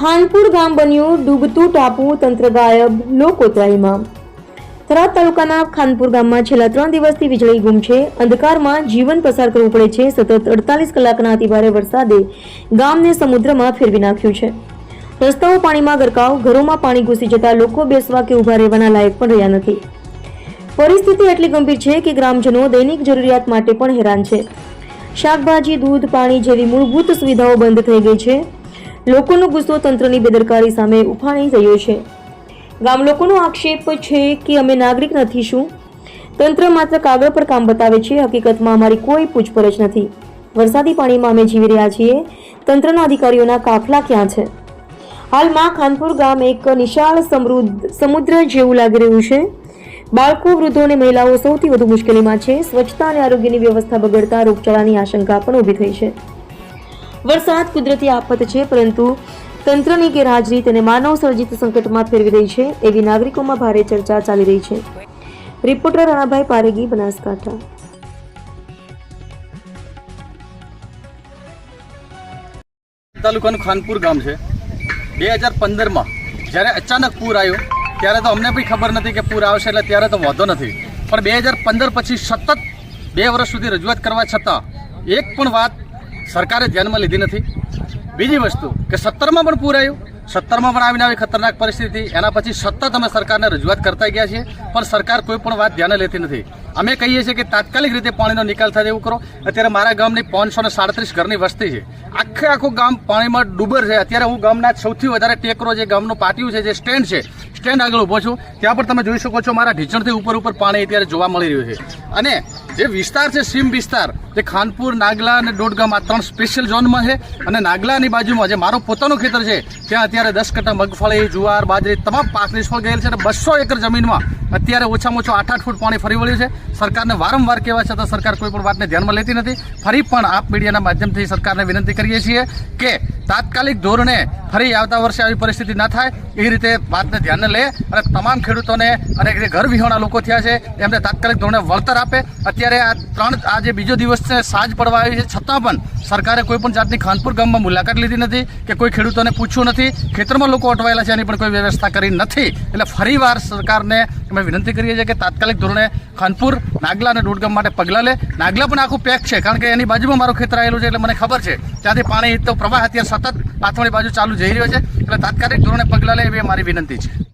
ખાનપુર ગામ બન્યું ડૂબતું ટાપુ તંત્ર ગાયબ લોકો ત્રાહીમાં થરાદ તાલુકાના ખાનપુર ગામમાં છેલ્લા ત્રણ દિવસથી વીજળી ગુમ છે. અંધકારમાં જીવન પસાર કરવું પડે છે. સતત અડતાલીસ કલાકના અતિભારે વરસાદે ગામને સમુદ્રમાં ફેરવી નાખ્યું છે. રસ્તાઓ પાણીમાં ગરકાવ, ઘરોમાં પાણી ઘૂસી જતા લોકો બેસવા કે ઊભા રહેવાના લાયક પણ રહ્યા નથી. પરિસ્થિતિ એટલી ગંભીર છે કે ગ્રામજનો દૈનિક જરૂરિયાત માટે પણ હેરાન છે. શાકભાજી, દૂધ, પાણી જેવી મૂળભૂત સુવિધાઓ બંધ થઈ ગઈ છે. લોકોનો ગુસ્સો તંત્રની બેદરકારી સામે ઉફાણી રહ્યો છે. ગામ લોકોનો આક્ષેપ છે કે અમે નાગરિક નથી શું? તંત્ર માત્ર કાગળ પર કામ બતાવે છે, હકીકતમાં અમારી કોઈ પૂછપરછ નથી. વરસાદી પાણીમાં અમે જીવી રહ્યા છીએ, તંત્રના અધિકારીઓના કાફલા ક્યાં છે? હાલમાં ખાનપુર ગામ એક નિશાળ સમૃદ્ધ, સમુદ્ર જેવું લાગી રહ્યું છે. બાળકો, વૃદ્ધો અને મહિલાઓ સૌથી વધુ મુશ્કેલીમાં છે. સ્વચ્છતા અને આરોગ્યની વ્યવસ્થા બગડતા રોગચાળાની આશંકા પણ ઊભી થઈ છે. વરસાદ કુદરતી આફત છે, પરંતુ તંત્રની ગેરહાજરી તેને માનવ સર્જિત સંકટમાં ફેરવી રહી છે, એવી નાગરિકોમાં ભારે ચર્ચા ચાલી રહી છે. રિપોર્ટર રાણાભાઈ પારેગી, બનાસકાંઠા. તાલુકાનું ખાનપુર ગામ છે. બે હજાર પંદરમાં જ્યારે અચાનક પૂર આવ્યું, ત્યારે તો અમને બી ખબર નથી કે પૂર આવશે એટલે ત્યારે તો વાંધો નથી. પણ બે હજાર પંદર પછી સતત બે વર્ષ સુધી રજૂઆત કરવા છતાં એક પણ વાત સરકારે ધ્યાનમાં લીધી નથી. બીજી વસ્તુ કે સત્તરમાં પણ પૂર આવ્યું સત્તરમાં પણ આવીને આવી ખતરનાક પરિસ્થિતિ. એના પછી સતત અમે સરકારને રજૂઆત કરતા ગયા છીએ, પણ સરકાર કોઈ પણ વાત ધ્યાને લેતી નથી. અમે કહીએ છીએ કે તાત્કાલિક રીતે પાણીનો નિકાલ થાય એવું કરો. અત્યારે મારા ગામની પાંચસો ને સાડત્રીસ ઘરની વસ્તી છે. આખે આખું ગામ પાણીમાં ડૂબર છે. અત્યારે હું ગામના સૌથી વધારે ટેકરો જે ગામનું પાટિયું છે, જે સ્ટેન્ડ છે, સ્ટેન્ડ આગળ ઊભો છું. ત્યાં પણ તમે જોઈ શકો છો મારા ઢીચણથી ઉપર ઉપર પાણી અત્યારે જોવા મળી રહ્યું છે. અને જે વિસ્તાર છે સીમ વિસ્તાર, જે ખાનપુર, નાગલા અને દોડગામ, આ ત્રણ સ્પેશિયલ ઝોનમાં છે. અને નાગલાની બાજુમાં જે મારો પોતાનું ખેતર છે, ત્યાં અત્યારે દસ કટ્ટા મગફળી, જુવાર, બાજરી, તમામ પાક નિષ્ફળ ગયેલ છે અને બસો એકર જમીનમાં અત્યારે ઓછામાં ઓછું આઠ આઠ ફૂટ પાણી ફરી વળ્યું છે. સરકારને વારંવાર કહેવા છતાં સરકાર કોઈ પણ વાતને ધ્યાનમાં લેતી નથી. ફરી પણ આપ મીડિયાના માધ્યમથી સરકારને વિનંતી કરીએ છીએ કે તાત્કાલિક ધોરણે ફરી આવતા વર્ષે આવી પરિસ્થિતિ ના થાય. એ રીતે વાતને ધ્યાને લે અને તમામ ખેડૂતોને અને જે ઘર વિહોણા લોકો થયા છે, એમને તાત્કાલિક ધોરણે વળતર આપે. અત્યારે આ ત્રણ, આ જે બીજો દિવસ છે, સાંજ પડવા આવી છે. છતાં પણ સરકારે કોઈ પણ જાતની ખાનપુર ગામમાં મુલાકાત લીધી નથી કે કોઈ ખેડૂતોને પૂછ્યું નથી. ખેતરમાં લોકો અટવાયેલા છે, એની પણ કોઈ વ્યવસ્થા કરી નથી. એટલે ફરીવાર સરકારને અમે વિનંતી કરીએ છીએ કે તાત્કાલિક ધોરણે ખાનપુર, નાગલા અને દોડગામ માટે પગલાં લે. નાગલા પણ આખું પેક છે, કારણ કે એની બાજુમાં મારું ખેતર આવેલું છે એટલે મને ખબર છે. ત્યાંથી પાણી, તો પ્રવાહ અત્યારે સતત પાથમણી બાજુ ચાલુ જઈ રહ્યો છે. એટલે તાત્કાલિક ધોરણે પગલાં લે એવી મારી વિનંતી છે.